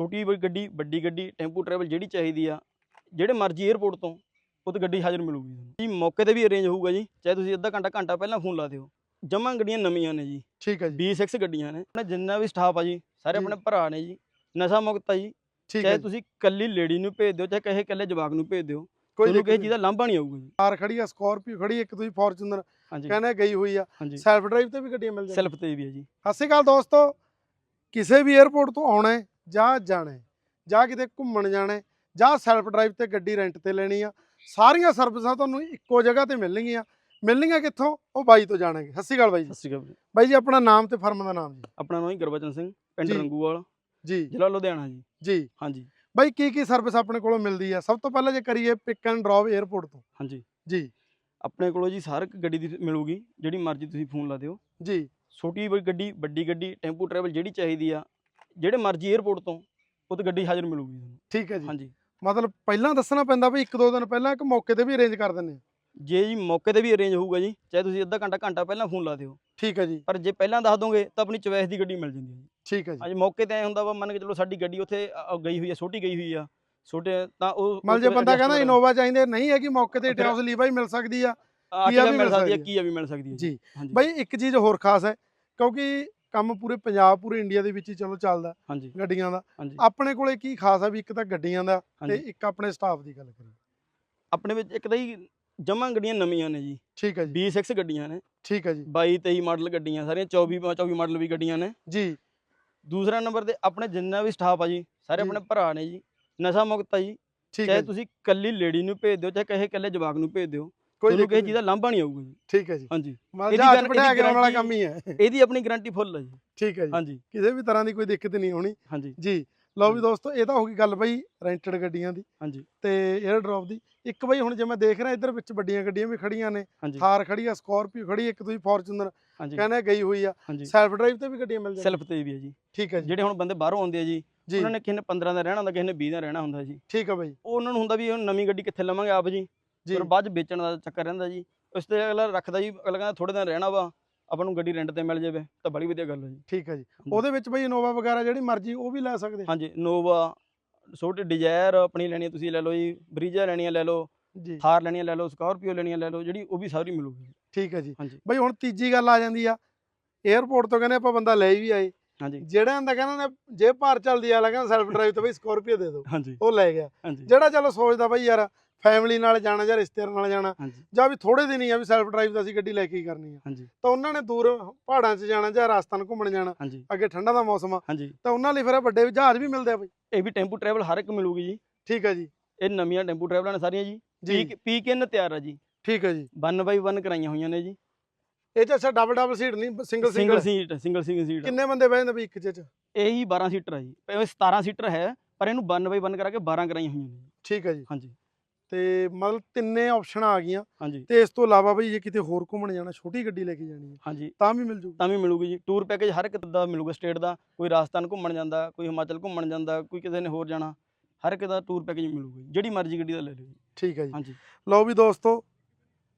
ਛੋਟੀ ਗੱਡੀ ਵੱਡੀ ਗੱਡੀ ਟੈਂਪੂ ਟਰੈਵਲ ਜਿਹੜੀ ਚਾਹੀਦੀ ਆ ਜਿਹੜੇ ਮਰਜ਼ੀ 에ਅਰਪੋਰਟ ਤੋਂ ਉਹ ਤੇ ਗੱਡੀ ਹਾਜ਼ਰ ਮਿਲੂਗੀ ਜੀ ਮੌਕੇ ਤੇ ਵੀ ਅਰੇਂਜ ਹੋਊਗਾ ਜੀ ਚਾਹੇ ਤੁਸੀਂ ਅੱਧਾ ਘੰਟਾ ਘੰਟਾ ਪਹਿਲਾਂ ਫੋਨ ਲਾ ਦਿਓ। ਜਮਾਂ ਗੱਡੀਆਂ ਨਵੀਆਂ ਨੇ ਜੀ। ਠੀਕ ਹੈ ਜੀ। B6 ਗੱਡੀਆਂ ਨੇ। ਆਪਣਾ ਜਿੰਨਾ ਵੀ ਸਟਾਫ ਆ ਜੀ ਸਾਰੇ। ਆਪਣੇ ਭਰਾ ਨੇ ਜੀ ਨਸ਼ਾ ਮੁਕਤ ਆ ਜੀ। ਚਾਹੇ। ਤੁਸੀਂ ਕੱਲੀ ਲੇਡੀ ਨੂੰ ਭੇਜ ਦਿਓ ਚਾਹੇ ਕਹੇ ਕੱਲੇ ਜਵਾਕ ਨੂੰ ਭੇਜ ਦਿਓ ਕੋਈ ਕਿਸੇ ਚੀਜ਼ ਦਾ ਲਾਂਭਾ ਨਹੀਂ ਆਊਗਾ ਜੀ। ਕਾਰ ਖੜੀ ਆ ਸਕਾਰਪੀਓ ਖੜੀ ਆ, ਇੱਕ ਤੁਸੀਂ ਫੋਰਚੂਨਰ ਕਹਿੰਦੇ ਗਈ ਹੋਈ ਆ। ਸੈਲਫ ਡਰਾਈਵ ਤੇ ਵੀ ਗੱਡੀਆਂ ਮਿਲ ਜਾਂਦੀਆਂ। ਸੈਲਫ ਤੇ ਵੀ ਹੈ ਜੀ। ਸਤਿ ਸ਼੍ਰੀ ਅਕਾਲ ਦੋਸਤੋ। ਕਿਸੇ ਵੀ 에ਅਰਪੋਰਟ ਤੋਂ ਆਉਣਾ ਹੈ ਜਾਂ ਜਾਣਾ ਜਾਂ ਕਿਤੇ ਘੁੰਮਣ ਜਾਣਾ ਜਾਂ ਸੈਲਫ ਡਰਾਈਵ ਤੇ ਗੱਡੀ ਰੈਂਟ ਤੇ ਲੈਣੀ ਆ। ਸਾਰੀਆਂ ਸਰਵਿਸਾਂ ਤੁਹਾਨੂੰ ਇੱਕੋ ਜਗ੍ਹਾ ਤੇ ਮਿਲਣਗੀਆਂ। ਮਿਲਣਗੀਆਂ ਕਿੱਥੋਂ? ਉਹ ਬਾਈ ਤੋਂ ਜਾਣਾਂਗੇ। ਸਤਿ ਸ਼੍ਰੀ ਅਕਾਲ ਬਾਈ ਜੀ। ਸਤਿ ਸ਼੍ਰੀ ਅਕਾਲ। ਬਾਈ ਜੀ ਆਪਣਾ ਨਾਮ ਤੇ ਫਰਮ ਦਾ ਨਾਮ ਜੀ। ਆਪਣਾ ਨਾਮ ਹੀ ਗੁਰਬਚਨ ਸਿੰਘ ਪਿੰਡ। ਰੰਗੂਵਾਲ ਜੀ। ਜ਼ਿਲ੍ਹਾ ਲੁਧਿਆਣਾ ਜੀ। ਜੀ। ਹਾਂਜੀ। ਬਾਈ ਕੀ ਕੀ ਸਰਵਿਸ ਆਪਣੇ ਕੋਲੋਂ ਮਿਲਦੀ ਆ? ਸਭ ਤੋਂ ਪਹਿਲਾਂ ਜੇ ਕਰੀਏ ਪਿਕ ਐਂਡ ਡ੍ਰੌਪ 에ਅਰਪੋਰਟ ਤੋਂ। ਹਾਂਜੀ। ਜੀ। ਆਪਣੇ ਕੋਲੋਂ ਜੀ ਸਾਰ ਇੱਕ ਗੱਡੀ ਦੀ ਮਿਲੂਗੀ। ਜਿਹੜੀ ਮਰਜ਼ੀ ਤੁਸੀਂ ਫੋਨ ਲਾ ਦਿਓ। ਜੀ। ਛੋਟੀ ਗੱਡੀ ਵੱਡੀ ਗੱਡੀ ਟੈਂਪੂ ਟਰੈਵਲ ਜਿਹੜੀ ਚਾਹੀਦੀ ਆ ਜਿਹੜੇ ਮਰਜ਼ੀ 에ਅਰਪੋਰਟ ਤੋਂ ਉਹ ਤੇ ਗੱਡੀ ਹਾਜ਼ਰ ਮਿਲੂਗੀ ਤੁਹਾਨੂੰ। ਠੀਕ ਹੈ ਜੀ। ਹਾਂਜੀ। ਮਤਲਬ ਪਹਿਲਾਂ ਦੱਸਣਾ ਪੈਂਦਾ ਵੀ ਇੱਕ ਦੋ ਦਿਨ ਪਹਿਲਾਂ ਇੱਕ ਮੌਕੇ ਤੇ ਵੀ ਅਰੇਂਜ ਕਰ ਦਿੰਦੇ ਆ ਜੇ ਜੀ ਮੌਕੇ ਤੇ ਵੀ ਅਰੇਂਜ ਹੋਊਗਾ ਜੀ ਚਾਹੇ ਤੁਸੀਂ ਅੱਧਾ ਘੰਟਾ ਘੰਟਾ ਪਹਿਲਾਂ ਫੋਨ ਲਾ ਦਿਓ। ਠੀਕ ਹੈ ਜੀ। ਪਰ ਜੇ ਪਹਿਲਾਂ ਦੱਸ ਦੋਗੇ ਤਾਂ ਆਪਣੀ ਚੁਆਇਸ ਦੀ ਗੱਡੀ ਮਿਲ ਜਾਂਦੀ ਹੈ ਜੀ। ਠੀਕ ਹੈ ਜੀ। ਅੱਜ ਮੌਕੇ ਤੇ ਐ ਹੁੰਦਾ ਵਾ ਮੰਨ ਕੇ ਚਲੋ ਸਾਡੀ ਗੱਡੀ ਉੱਥੇ ਅ- ਗਈ ਹੋਈ ਆ ਛੋਟੀ ਗਈ ਹੋਈ ਆ ਛੋਟੇ ਤਾਂ ਉਹ ਮਤਲਬ ਜੇ ਬੰਦਾ ਕਹਿੰਦਾ ਇਨੋਵਾ ਚਾਹੀਦੇ ਨਹੀਂ ਹੈਗੀ ਮੌਕੇ ਤੇ ਫਿਰ- ਟਿਆਉਸ ਲੀਵਾ ਹੀ ਮਿਲ ਸਕਦੀ ਆ ਆ ਕੀਆ ਕੀਆ ਵੀ ਮਿਲ ਸਕਦੀ ਹੈ ਸਕਦੀ ਕੀਆ ਵੀ ਮਿਲ ਸਕਦੀ ਹੈ ਜੀ। ਹਾਂਜੀ। ਬਈ ਇੱਕ ਚੀਜ਼ ਹੋਰ ਖਾਸ ਹੈ ਕਿਉਂਕਿ ਕੰਮ ਪੂਰੇ ਪੰਜਾਬ ਪੂਰੇ ਇੰਡੀਆ ਦੇ ਵਿੱਚ ਹੀ ਚਲੋ ਚੱਲਦਾ ਹਾਂਜੀ। ਗੱਡੀਆਂ ਦਾ। ਹਾਂਜੀ। ਆਪਣੇ ਕੋਲੇ ਕੀ ਖਾਸ ਆ ਵੀ ਇੱਕ ਤਾਂ ਗੱਡੀਆਂ ਦਾ ਤੇ ਇੱਕ ਆਪਣੇ ਸਟਾਫ ਦੀ ਗੱਲ ਕਰੀਏ। ਆਪਣੇ ਵਿੱਚ ਇੱਕ ਤਾਂ ਹੀ ਜਮਾਂ ਗੱਡੀਆਂ ਨਵੀਆਂ ਨੇ ਜੀ। ਠੀਕ ਹੈ ਜੀ। B6 ਗੱਡੀਆਂ ਨੇ। ਠੀਕ ਹੈ ਜੀ। 22 23 ਮਾਡਲ ਗੱਡੀਆਂ ਸਾਰੀਆਂ 24 24 ਮਾਡਲ ਵੀ ਗੱਡੀਆਂ ਨੇ। ਜੀ। ਦੂਸਰਾ ਨੰਬਰ ਤੇ ਆਪਣੇ ਜਿੰਨਾ ਵੀ ਸਟਾਫ ਆ ਜੀ ਸਾਰੇ। ਆਪਣੇ ਭਰਾ ਨੇ ਜੀ। ਨਸ਼ਾ ਮੁਕਤ ਆ ਜੀ। ਠੀਕ ਹੈ ਚਾਹੇ ਤੁਸੀਂ ਕੱਲੀ ਲੇਡੀ ਨੂੰ ਭੇਜ ਦਿਓ ਚਾਹੇ ਕਹੇ ਕੱਲੇ ਜਵਾਕ ਨੂੰ ਭੇਜ ਦਿਓ। ਕੋਈ ਤੁਹਾਨੂੰ ਕਿਸੇ ਚੀਜ਼ ਦਾ ਲਾਂਭਾ ਨਹੀਂ ਆਊਗਾ ਜੀ। ਠੀਕ ਹੈ ਜੀ। ਹਾਂਜੀ। ਮਤਲਬ ਇਹਦੀ ਜਹਾਜ਼ ਇਹਦੀ ਕੇ ਆਉਣ ਵਾਲਾ ਕੰਮ ਹੀ ਹੈ। ਇਹਦੀ ਆਪਣੀ ਗਾਰੰਟੀ ਫੁੱਲ ਹੈ ਜੀ। ਠੀਕ ਹੈ ਜੀ। ਹਾਂਜੀ। ਕਿਸੇ ਵੀ ਤਰ੍ਹਾਂ ਦੀ ਕੋਈ ਦਿੱਕਤ ਨਹੀਂ ਹੋਣੀ। ਹਾਂਜੀ। ਜੀ। ਲਓ ਵੀ। ਦੋਸਤੋ ਇਹ ਤਾਂ ਹੋ ਗਈ ਗੱਲ ਬਈ ਰੈਂਟਡ ਗੱਡੀਆਂ ਦੀ। ਹਾਂਜੀ। ਤੇ 에ਅਰ ਡ੍ਰੌਪ ਦੀ। ਇੱਕ ਬਈ ਹੁਣ ਜੇ ਮੈਂ ਦੇਖ ਰਿਹਾ ਇੱਧਰ ਵਿੱਚ ਵੱਡੀਆਂ ਗੱਡੀਆਂ ਵੀ ਖੜੀਆਂ ਨੇ। ਥਾਰ ਖੜੀ ਆ ਸਕਾਰਪੀਓ ਖੜੀ ਆ, ਇੱਕ ਤੁਸੀਂ ਫੋਰਚੂਨਰ ਕਹਿੰਦੇ ਗਈ ਹੋਈ ਆ। ਸੈਲਫ ਡਰਾਈਵ ਤੇ ਵੀ ਗੱਡੀਆਂ ਮਿਲ ਜਾਂਦੀਆਂ। ਸੈਲਫ ਤੇ ਵੀ ਹੈ ਜੀ। ਠੀਕ ਹੈ ਜੀ। ਜਿਹੜੇ ਹੁਣ ਬੰਦੇ ਬਾਹਰੋਂ ਆਉਂਦੇ ਆ ਜੀ ਉਹਨਾਂ ਨੇ ਕਿਸੇ ਨੇ 15 ਦਾ ਰਹਿਣਾ ਹੁੰਦਾ ਕਿਸੇ ਨੇ 20 ਦਾ ਰਹਿਣਾ ਹੁੰਦਾ ਜੀ। ਠੀਕ ਹੈ ਬਈ। ਉਹ ਉਹਨਾਂ ਨੂੰ ਹੁੰਦਾ ਵੀ ਨਵੀਂ ਗੱਡੀ ਕਿੱਥੇ ਲਵਾਂਗੇ ਆਪ ਜੀ? ਫਿਰ ਬਾਅਦ ਚ ਵੇਚਣ ਦਾ ਚੱਕਰ ਰਹਿੰਦਾ ਜੀ। ਉਸ ਤੇ ਅਗਲਾ ਰੱਖਦਾ ਜੀ ਅਗਲਾ ਕਹਿੰਦਾ ਥੋੜੇ ਦਿਨ ਰਹਿਣਾ ਵਾ ਆਪਾਂ ਨੂੰ ਗੱਡੀ ਰੈਂਟ ਤੇ ਮਿਲ ਜਾਵੇ ਤਾਂ ਬੜੀ ਵਧੀਆ ਗੱਲ ਹੈ ਜੀ। ਠੀਕ ਹੈ ਜੀ। ਉਹਦੇ ਵਿੱਚ ਬਈ ਇਨੋਵਾ ਵਗੈਰਾ ਜਿਹੜੀ ਮਰਜ਼ੀ ਉਹ ਵੀ ਲੈ ਸਕਦੇ? ਹਾਂਜੀ ਨੋਵਾ ਛੋਟੀ ਡਿਜ਼ਾਇਰ ਆਪਣੀ ਲੈਣੀ ਤੁਸੀਂ ਲੈ ਲਓ ਜੀ ਬਰੀਜਾ ਲੈਣੀ ਆ ਲੈ ਲਓ ਜੀ। ਥਾਰ ਲੈਣੀ ਲੈ ਲਓ ਸਕਾਰਪੀਓ ਲੈਣੀ ਲੈ ਲਓ ਜਿਹੜੀ ਉਹ ਵੀ ਸਾਰੀ ਮਿਲੂਗੀ। ਠੀਕ ਹੈ ਜੀ। ਬਈ ਹੁਣ ਤੀਜੀ ਗੱਲ ਆ ਜਾਂਦੀ ਆ 에ਅਰਪੋਰਟ ਤੋਂ ਕਹਿੰਦੇ ਆਪਾਂ ਬੰਦਾ ਲੈ ਵੀ ਆਏ। ਹਾਂਜੀ। ਜਿਹੜਾ ਹੁੰਦਾ ਕਹਿੰਦਾ ਨੇ ਜੇ ਭਾਰ ਚੱਲਦੀ ਆ ਕਹਿੰਦਾ ਸੈਲਫ ਡਰਾਈਵ ਤੇ ਬਈ ਸਕਾਰਪੀਓ ਦੇ ਦਿਓ। ਹਾਂਜੀ। ਉਹ ਲੈ ਗਿਆ। ਜਿਹੜਾ ਚਲੋ ਸੋਚਦਾ ਬਈ ਯਾਰ ਫੈਮਿਲੀ ਨਾਲ ਜਾਣਾ ਜਾਂ ਰਿਸ਼ਤੇਦਾਰਾਂ ਨਾਲ ਜਾਣਾ ਜਾਂ ਵੀ ਥੋੜੇ ਦਿਨ ਹੀ ਆ ਵੀ ਸੈਲਫ ਡਰਾਈਵ ਦਾ ਅਸੀਂ ਗੱਡੀ ਲੈ ਕੇ ਹੀ ਕਰਨੀ ਆ। ਤਾਂ ਉਹਨਾਂ ਨੇ ਦੂਰ ਪਹਾੜਾਂ 'ਚ ਜਾਣਾ ਜਾਂ ਰਾਜਸਥਾਨ ਘੁੰਮਣ ਜਾਣਾ ਅੱਗੇ ਠੰਡਾ ਦਾ ਮੌਸਮ ਆ ਤਾਂ ਉਹਨਾਂ ਲਈ ਫਿਰ ਵੱਡੇ ਜਹਾਜ਼ ਵੀ ਮਿਲਦੇ ਆ ਬਈ। ਇਹ ਵੀ ਟੈਂਪੂ ਟਰੈਵਲ ਹਰ ਇੱਕ ਮਿਲੂਗੀ ਜੀ। ਠੀਕ ਹੈ ਜੀ। ਇਹ ਨਵੀਆਂ ਟੈਂਪੂ ਟਰੈਵਲਾਂ ਨੇ ਸਾਰੀਆਂ ਜੀ। ਜੀ। ਪੀ ਪੀ ਕੇ ਤਿਆਰ ਆ ਜੀ। ਠੀਕ ਹੈ ਜੀ। 1 ਬਾਈ 1 ਕਰਾਈਆਂ ਹੋਈਆਂ ਨੇ ਜੀ। ਇਹ ਚ ਅੱਛਾ ਡਬਲ ਡਬਲ ਸੀਟ ਨਹੀਂ single single seat single single seat ਕਿੰਨੇ ਬੰਦੇ ਬਹਿੰਦੇ ਬਈ ਇੱਕ ਚ ਚ? ਇਹ ਹੀ 12 ਸੀਟਰ ਆ ਜੀ। ਇਹ 17 ਸੀਟਰ ਹੈ ਪਰ ਇਹਨੂੰ 1 ਬਾਈ 1 ਕਰਾ ਕੇ 12 ਕਰਾਈਆਂ ਹੋਈਆਂ ਨੇ ਜੀ। ਠੀਕ ਹੈ ਜੀ। ਹਾਂਜੀ। ਤੇ ਮਤਲਬ ਤਿੰਨੇ ਆਪਸ਼ਨਾਂ ਆ ਗਈਆਂ। ਹਾਂਜੀ। ਤੇ ਇਸ ਤੋਂ ਇਲਾਵਾ ਬਈ ਜੇ ਕਿਤੇ ਹੋਰ ਘੁੰਮਣ ਜਾਣਾ ਛੋਟੀ ਗੱਡੀ ਲੈ ਕੇ ਜਾਣੀ ਹੈ ਹਾਂਜੀ। ਤਾਂ ਵੀ ਮਿਲ ਜੂਗੀ। ਤਾਂ ਵੀ ਮਿਲੂਗੀ ਜੀ। ਟੂਰ ਪੈਕੇਜ ਹਰ ਇੱਕ ਦਾ ਮਿਲੂਗਾ ਸਟੇਟ ਦਾ। ਕੋਈ ਰਾਜਸਥਾਨ ਘੁੰਮਣ ਜਾਂਦਾ ਕੋਈ ਹਿਮਾਚਲ ਘੁੰਮਣ ਜਾਂਦਾ ਕੋਈ ਕਿਸੇ ਨੇ ਹੋਰ ਜਾਣਾ ਹਰ ਇੱਕ ਦਾ ਟੂਰ ਪੈਕੇਜ ਮਿਲੂਗਾ ਜੀ। ਜਿਹੜੀ ਮਰਜ਼ੀ ਗੱਡੀ ਦਾ ਲੈ ਲਓ ਜੀ। ਠੀਕ ਹੈ ਜੀ। ਹਾਂਜੀ। ਲਓ ਵੀ ਦੋਸਤੋ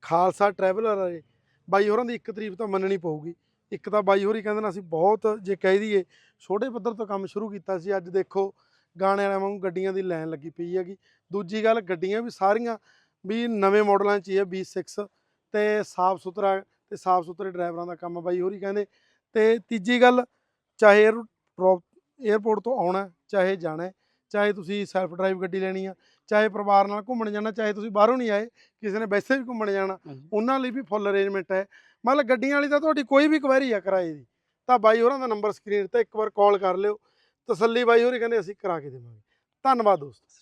ਖਾਲਸਾ ਟਰੈਵਲਰ ਵਾਲੇ ਬਾਈ ਹੋਰਾਂ ਦੀ ਇੱਕ ਤਾਰੀਫ ਤਾਂ ਮੰਨਣੀ ਪਊਗੀ। ਇੱਕ ਤਾਂ ਬਾਈ ਹੋਰੀ ਕਹਿੰਦੇ ਨੇ ਅਸੀਂ ਬਹੁਤ ਜੇ ਕਹਿ ਦਈਏ ਛੋਟੇ ਪੱਧਰ ਤੋਂ ਕੰਮ ਸ਼ੁਰੂ ਕੀਤਾ ਸੀ। ਅੱਜ ਦੇਖੋ ਗਾਣੇ ਵਾਲਿਆਂ ਵਾਂਗੂ ਗੱਡੀਆਂ ਦੀ ਲਾਈਨ ਲੱਗੀ ਪਈ ਹੈਗੀ। ਦੂਜੀ ਗੱਲ ਗੱਡੀਆਂ ਵੀ ਸਾਰੀਆਂ ਵੀ ਨਵੇਂ ਮਾਡਲਾਂ 'ਚ ਹੀ ਹੈ B6 ਤੇ ਸਾਫ਼ ਸੁਥਰਾ ਤੇ ਸਾਫ਼ ਸੁਥਰੇ ਡਰਾਈਵਰਾਂ ਦਾ ਕੰਮ ਬਾਈ ਹੋਰੀ ਕਹਿੰਦੇ। ਤੇ ਤੀਜੀ ਗੱਲ ਚਾਹੇ 에ਅਰਪੋਰਟ ਤੋਂ ਆਉਣਾ ਚਾਹੇ ਜਾਣਾ ਚਾਹੇ ਤੁਸੀਂ ਸੈਲਫ ਡਰਾਈਵ ਗੱਡੀ ਲੈਣੀ ਆ ਚਾਹੇ ਪਰਿਵਾਰ ਨਾਲ ਘੁੰਮਣ ਜਾਣਾ ਚਾਹੇ ਤੁਸੀਂ ਬਾਹਰੋਂ ਨਹੀਂ ਆਏ ਕਿਸੇ ਨੇ ਵੈਸੇ ਵੀ ਘੁੰਮਣ ਜਾਣਾ ਉਹਨਾਂ ਲਈ ਵੀ ਫੁੱਲ ਅਰੇਂਜਮੈਂਟ ਹੈ। ਮਤਲਬ ਗੱਡੀਆਂ ਵਾਲੀ ਤਾਂ ਤੁਹਾਡੀ ਕੋਈ ਵੀ ਕੁਐਰੀ ਆ ਕਿਰਾਏ ਦੀ ਤਾਂ ਬਾਈ ਹੋਰਾਂ ਦਾ ਨੰਬਰ ਸਕਰੀਨ ਤੇ ਇੱਕ ਵਾਰ ਕਾਲ ਕਰ ਲਿਓ। ਤਸੱਲੀ ਬਾਈ ਹੋਰੀ ਕਹਿੰਦੇ ਅਸੀਂ ਕਰਾ ਕੇ ਦੇਵਾਂਗੇ। ਧੰਨਵਾਦ ਦੋਸਤੋ।